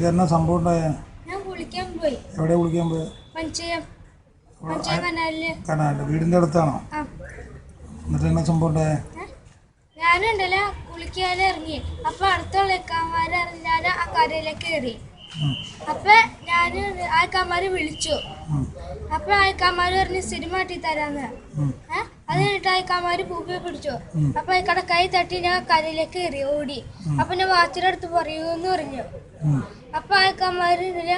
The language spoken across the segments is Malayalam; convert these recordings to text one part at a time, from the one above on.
ഇതെന്നാ സംഭവം ഉണ്ടായ? ഞാൻ കുളിക്കാൻ പോയി. എവിടെ കുളിക്കാൻ പോയ? പഞ്ചയം. പഞ്ചയം കനാലിൽ. വീടിന്റെ അടുത്താണോ? എന്നിട്ട് എന്നാ സംഭവം ഉണ്ടായ? ഞാനുണ്ടല്ലോ കുളിക്കാൻ ഇറങ്ങി. അപ്പൊ അടുത്തുള്ള ഇക്കാമാരറിഞ്ഞാൽ ആ കരയിലേക്ക് കയറി. അപ്പൊ ഞാൻ ആ ഇക്കാമാര് വിളിച്ചു അപ്പൊ ആ ഇക്കാമാര് പറഞ്ഞ് സിനിമ ആട്ടി തരാന്ന്. അത് കഴിഞ്ഞിട്ട് ആ പൂപ്പി പിടിച്ചു. അപ്പൊ ഇക്കടെ കൈ തട്ടി ഞാൻ കരയിലേക്ക് കയറി ഓടി. അപ്പൊ ഞാൻ വാച്ചിനടുത്ത് അടുത്ത് പറയൂന്ന് പറഞ്ഞു. അപ്പൊ ഇതിൽ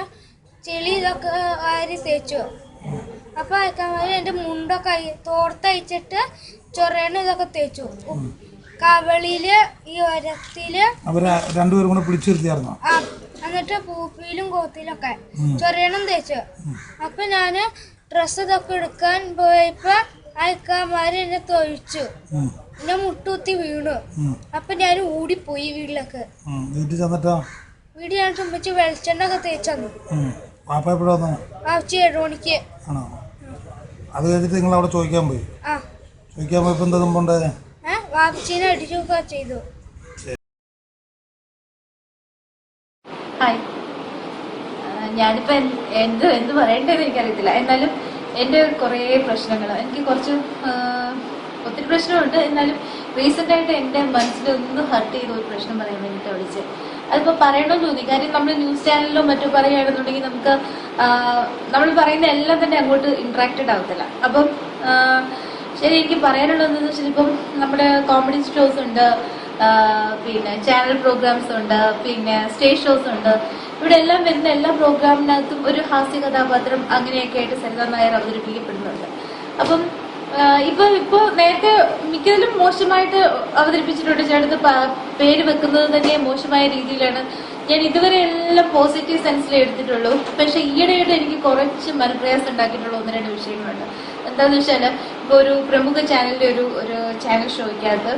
ചെളി ഇതൊക്കെ വാരി തേച്ചു. അപ്പൊ അയക്കാമാര് എന്റെ മുണ്ടൊക്കെ തോർത്തയച്ചിട്ട് ചൊറേണ ഇതൊക്കെ തേച്ചു. കവളിയിൽ ഈ ഒരത്തിൽ രണ്ടുപേരും കൂടെ ആ എന്നിട്ട് പൂപ്പിയിലും കോത്തിയിലൊക്കെ ചൊറേണം തേച്ചു. അപ്പൊ ഞാൻ ഡ്രസ്സ് ഇതൊക്കെ എടുക്കാൻ പോയപ്പോ അയക്കാമാര് എന്നെ തൊഴിച്ചു. എന്നെ മുട്ടുകുത്തി വീണു. അപ്പൊ ഞാൻ ഓടിപ്പോയി വീട്ടിലൊക്കെ. ഉം. വീട്ടിൽ ചെന്നിട്ടോ? വീട് ഞാൻ ചുമ്പിച്ച് വെളിച്ചെണ്ണ ഒക്കെ തേച്ചു. പാപ്പ എപ്പോഴാ വന്നു? ആവശ്യം ഏഴ് മണിക്ക് ആണോ? അത് കഴിഞ്ഞിട്ട് നിങ്ങൾ അവിടെ ചോദിക്കാൻ പോയി? ആ. ചോദിക്കാൻ പോയപ്പോ എന്താ സംഭവം ഉണ്ടായത് ഏ? വാപ്പിച്ചീനെ അടിച്ചൊക്കെ ചെയ്തു. ഹായ്. ആ, ഞാനിപ്പോ എന്ത് എന്ത് പറയേണ്ടതെന്ന് എനിക്കറിയത്തില്ല. എന്നാലും എന്റെ കുറേ പ്രശ്നങ്ങൾ എനിക്ക് കുറച്ച് ഒത്തിരി പ്രശ്നമുണ്ട്. എന്നാലും റീസെന്റ് ആയിട്ട് എന്റെ മനസ്സിൽ ഒന്ന് ഹർട്ട് ചെയ്ത ഒരു പ്രശ്നം പറയാൻ വേണ്ടിയിട്ട് വിളിച്ച് അതിപ്പോ പറയണമെന്ന് തോന്നി കാര്യം നമ്മൾ ന്യൂസ് ചാനലിലോ മറ്റോ പറയുകയാണെന്നുണ്ടെങ്കിൽ നമുക്ക് നമ്മൾ പറയുന്ന എല്ലാം തന്നെ അങ്ങോട്ട് ഇന്ററാക്റ്റഡ് ആവത്തില്ല. അപ്പം ശരി എനിക്ക് പറയാനുള്ളതെന്ന് വെച്ചാൽ ഇപ്പം നമ്മുടെ കോമഡി ഷോസ് ഉണ്ട് പിന്നെ ചാനൽ പ്രോഗ്രാംസ് ഉണ്ട് പിന്നെ സ്റ്റേജ് ഷോസ് ഉണ്ട്. ഇവിടെ എല്ലാം വരുന്ന എല്ലാ പ്രോഗ്രാമിനകത്തും ഒരു ഹാസ്യ കഥാപാത്രം അങ്ങനെയൊക്കെ ആയിട്ട് സരിത നായർ അവതരിപ്പിക്കപ്പെടുന്നുണ്ട്. അപ്പം ഇപ്പൊ ഇപ്പൊ നേരത്തെ മിക്കതിലും മോശമായിട്ട് അവതരിപ്പിച്ചിട്ടുണ്ട് ചേട്ടത്ത് പേര് വെക്കുന്നത് തന്നെ മോശമായ രീതിയിലാണ്. ഞാൻ ഇതുവരെ എല്ലാം പോസിറ്റീവ് സെൻസിൽ എടുത്തിട്ടുള്ളൂ. പക്ഷെ ഈയിടെയായിട്ട് എനിക്ക് കുറച്ച് മനപ്രയാസം ഉണ്ടാക്കിയിട്ടുള്ള ഒന്ന് രണ്ട് വിഷയങ്ങളുണ്ട്. എന്താന്ന് വെച്ചാൽ ഒരു പ്രമുഖ ചാനലിന്റെ ഒരു ഒരു ചാനൽ ഷോയ്ക്കകത്ത്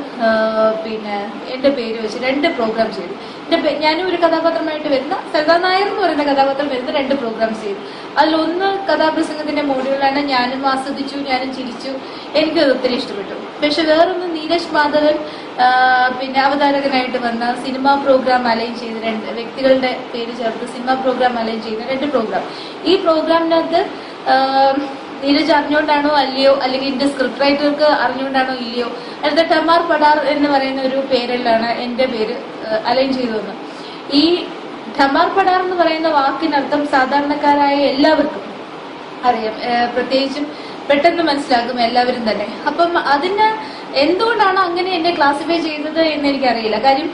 പിന്നെ എന്റെ പേര് വെച്ച് രണ്ട് പ്രോഗ്രാം ചെയ്തു. എന്റെ പേ- ഞാനും ഒരു കഥാപാത്രമായിട്ട് വരുന്ന സരിതാ നായർ എന്ന് പറയുന്ന കഥാപാത്രം വരുന്ന രണ്ട് പ്രോഗ്രാം ചെയ്തു. അതിലൊന്ന് കഥാപ്രസംഗത്തിന്റെ മോഡുകളാണ് ഞാനും ആസ്വദിച്ചു ഞാനും ചിരിച്ചു. എനിക്കത് ഒത്തിരി ഇഷ്ടപ്പെട്ടു. പക്ഷെ വേറൊന്ന് നീരജ് മാധവൻ പിന്നെ അവതാരകനായിട്ട് വന്ന സിനിമാ പ്രോഗ്രാം അലൈൻ ചെയ്ത രണ്ട് വ്യക്തികളുടെ പേര് ചേർത്ത് സിനിമാ പ്രോഗ്രാം അലൈൻ ചെയ്യുന്ന രണ്ട് പ്രോഗ്രാം ഈ പ്രോഗ്രാമിനകത്ത് നീരജ് അറിഞ്ഞുകൊണ്ടാണോ അല്ലയോ? അല്ലെങ്കിൽ എന്റെ സ്ക്രിപ്റ്റ് റൈറ്റർക്ക് അറിഞ്ഞുകൊണ്ടാണോ ഇല്ലയോ? അടുത്ത ടമാർ പടാർ എന്ന് പറയുന്ന ഒരു പേരിലാണ് എന്റെ പേര് അലൈൻ ചെയ്തു വന്നത് ഈ ടമാർ പടാർ എന്ന് പറയുന്ന വാക്കിനർത്ഥം സാധാരണക്കാരായ എല്ലാവർക്കും അറിയാം. പ്രത്യേകിച്ചും പെട്ടെന്ന് മനസ്സിലാക്കും എല്ലാവരും തന്നെ. അപ്പം അതിന് എന്തുകൊണ്ടാണ് അങ്ങനെ എന്നെ ക്ലാസിഫൈ ചെയ്തത് എന്ന് എനിക്കറിയില്ല കാര്യം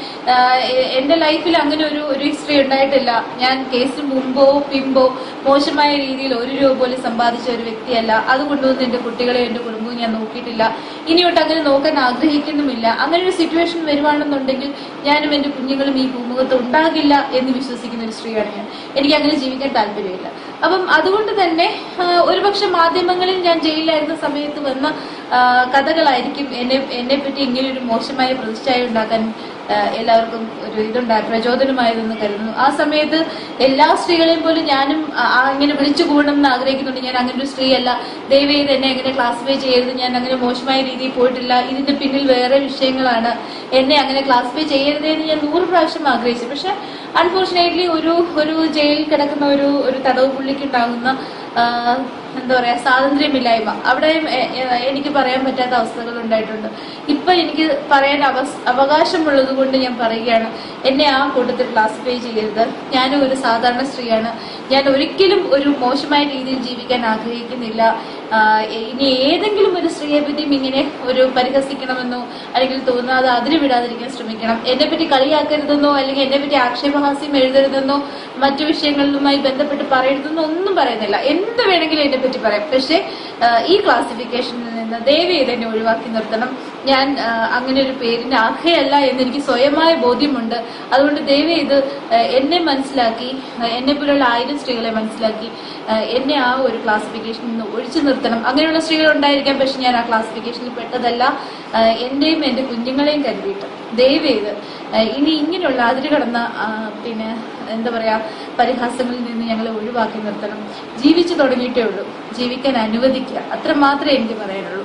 എന്റെ ലൈഫിൽ അങ്ങനെ ഒരു ഒരു ഹിസ്റ്ററി ഉണ്ടായിട്ടില്ല. ഞാൻ കേസിന് മുമ്പോ പിമ്പോ മോശമായ രീതിയിൽ ഒരു രൂപ പോലും സമ്പാദിച്ച ഒരു വ്യക്തിയല്ല. അതുകൊണ്ടൊന്നും എന്റെ കുട്ടികളെ എന്റെ കുടുംബവും ഞാൻ നോക്കിയിട്ടില്ല. ഇനിയോട്ട് അങ്ങനെ നോക്കാൻ ആഗ്രഹിക്കുന്നുമില്ല. അങ്ങനെ ഒരു സിറ്റുവേഷൻ വരുവാണെന്നുണ്ടെങ്കിൽ ഞാനും എന്റെ കുഞ്ഞുങ്ങളും ഈ ഭൂമുഖത്ത് ഉണ്ടാകില്ല എന്ന് വിശ്വസിക്കുന്ന ഒരു സ്ത്രീയാണ് ഞാൻ. എനിക്ക് അങ്ങനെ ജീവിക്കാൻ താല്പര്യമില്ല. അപ്പം അതുകൊണ്ട് തന്നെ ഒരുപക്ഷെ മാധ്യമങ്ങളിൽ ഞാൻ ജയിലിലായിരുന്ന സമയത്ത് വന്ന കഥകളായിരിക്കും എന്നെ എന്നെ പറ്റി ഇങ്ങനെ ഒരു മോശമായ പ്രതിച്ഛായ ഉണ്ടാക്കാൻ എല്ലാവർക്കും ഒരു ഇതുണ്ടായി പ്രചോദനമായതെന്ന് കരുതുന്നു. ആ സമയത്ത് എല്ലാ സ്ത്രീകളെയും പോലും ഞാനും ഇങ്ങനെ വിളിച്ചു കൂടണം എന്ന് ആഗ്രഹിക്കുന്നുണ്ട്. ഞാൻ അങ്ങനെ ഒരു സ്ത്രീയല്ല. ദയവേ ചെയ്ത് എന്നെ അങ്ങനെ ക്ലാസിഫൈ ചെയ്യരുത്. ഞാൻ അങ്ങനെ മോശമായ രീതിയിൽ പോയിട്ടില്ല. ഇതിന്റെ പിന്നിൽ വേറെ വിഷയങ്ങളാണ് എന്നെ അങ്ങനെ ക്ലാസിഫൈ ചെയ്യരുത് എന്ന് ഞാൻ നൂറ് പ്രാവശ്യം ആഗ്രഹിച്ചു. പക്ഷെ അൺഫോർച്ചുനേറ്റ്ലി ഒരു ഒരു ജയിലിൽ കിടക്കുന്ന ഒരു ഒരു തടവ് പുള്ളിക്ക് ഉണ്ടാകുന്ന എന്താ പറയാ സ്വാതന്ത്ര്യമില്ലായ്മ. അവിടെയും എനിക്ക് പറയാൻ പറ്റാത്ത അവസ്ഥകൾ ഉണ്ടായിട്ടുണ്ട്. ഇപ്പൊ എനിക്ക് പറയാൻ അവകാശമുള്ളത് കൊണ്ട് ഞാൻ പറയുകയാണ് എന്നെ ആ കൂട്ടത്തിൽ ക്ലാസിഫൈ ചെയ്യരുത്. ഞാനും ഒരു സാധാരണ സ്ത്രീയാണ്. ഞാൻ ഒരിക്കലും ഒരു മോശമായ രീതിയിൽ ജീവിക്കാൻ ആഗ്രഹിക്കുന്നില്ല. ഇനി ഏതെങ്കിലും ഒരു സ്ത്രീയെ പറ്റിയും ഇങ്ങനെ ഒരു പരിഹസിക്കണമെന്നോ അല്ലെങ്കിൽ തോന്നാതെ അതിന് വിടാതിരിക്കാൻ ശ്രമിക്കണം. എന്നെ പറ്റി കളിയാക്കരുതെന്നോ അല്ലെങ്കിൽ എന്നെ പറ്റി ആക്ഷേപഹാസ്യം എഴുതരുതെന്നോ മറ്റു വിഷയങ്ങളുമായി ബന്ധപ്പെട്ട് പറയരുതെന്നോ ഒന്നും പറയുന്നില്ല. എന്ത് വേണമെങ്കിലും എന്നെ പറ്റി പറയാം. പക്ഷേ ഈ ക്ലാസിഫിക്കേഷനിൽ നിന്ന് ദയവ് ചെയ്ത് എന്നെ ഒഴിവാക്കി നിർത്തണം. ഞാൻ അങ്ങനെ ഒരു പേരിന് അർഹയല്ല എന്ന് എനിക്ക് സ്വയമായ ബോധ്യമുണ്ട്. അതുകൊണ്ട് ദൈവം ഇത് എന്നെ മനസ്സിലാക്കി എന്നെ പോലുള്ള ആയിരം സ്ത്രീകളെ മനസ്സിലാക്കി എന്നെ ആ ഒരു ക്ലാസിഫിക്കേഷനിൽ നിന്ന് ഒഴിച്ചു നിർത്തണം. അങ്ങനെയുള്ള സ്ത്രീകൾ ഉണ്ടായിരിക്കാം പക്ഷെ ഞാൻ ആ ക്ലാസിഫിക്കേഷനിൽ പെട്ടതല്ല. എന്റെയും എന്റെ കുഞ്ഞുങ്ങളെയും കരുതിയിട്ട്. ദയവേ ഇത്. ഇനി ഇങ്ങനെയുള്ള അതിര് കടന്ന പിന്നെ എന്താ പറയാ പരിഹാസങ്ങളിൽ നിന്ന് ഞങ്ങളെ ഒഴിവാക്കി നിർത്തണം. ജീവിച്ചു തുടങ്ങിയിട്ടേ ഉള്ളൂ. ജീവിക്കാൻ അനുവദിക്കുക. അത്ര മാത്രമേ എനിക്ക് പറയാനുള്ളൂ.